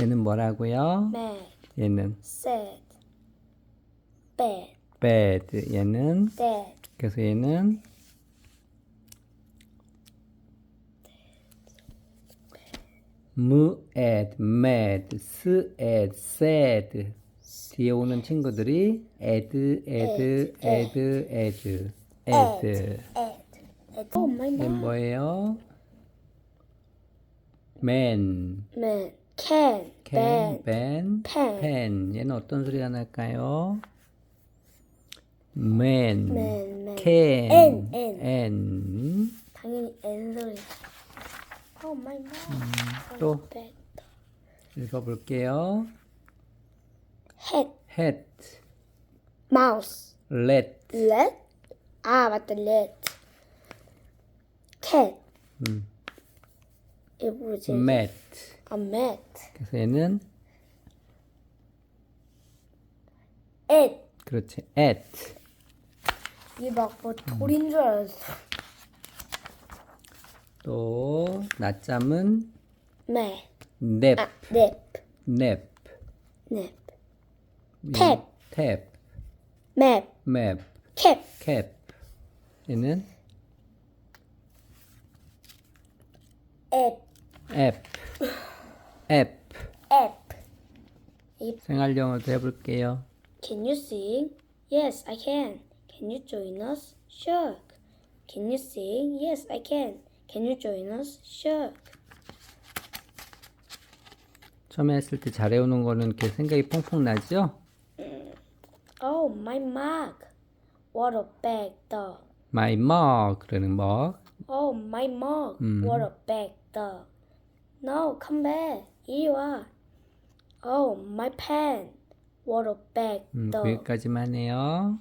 얘는 뭐라고요? mad, 얘는 sad, bad, bad. 얘는 dead, 그래서 얘는 무ad, mad, sad, sad. 뒤에 오는 친구들이 ad, ad, ad, ad, ad. ed, ed. Oh my 얘 god. 뭐예요? man, Man, can, can, pen, pen. pen. 얘는 어떤 소리가 날까요? man, man, man. can, N, N. N. 당연히 N 소리. Oh my god. 또 bad. 읽어볼게요. Head, hat, mouse, let, let. 아 맞다, let. cat. 음, 이게 뭐지? mat. 아, mat. 그래서 얘는 at. 그렇지, at. 이게 막뭐 돌인 줄 알았어. 또 낮잠은 네. nap, 아, nap. nap. 얘는 Tap. tap, map, map, cap, cap. 얘는 app, app, app. app. 이 생활 영어도 해볼게요. Can you sing? Yes, I can. Can you join us? Sure. Can you sing? Yes, I can. Can you join us? Sure. 처음에 했을 때 잘 해오는 거는 이렇게 생각이 퐁퐁 나죠? Oh, my mug. What a bag dog. My mug, 그러는 mug. Oh, my mug. What a bag dog. No, come back. 이리 와. Oh, my pen. What a bag 음, dog. 거기까지만 해요.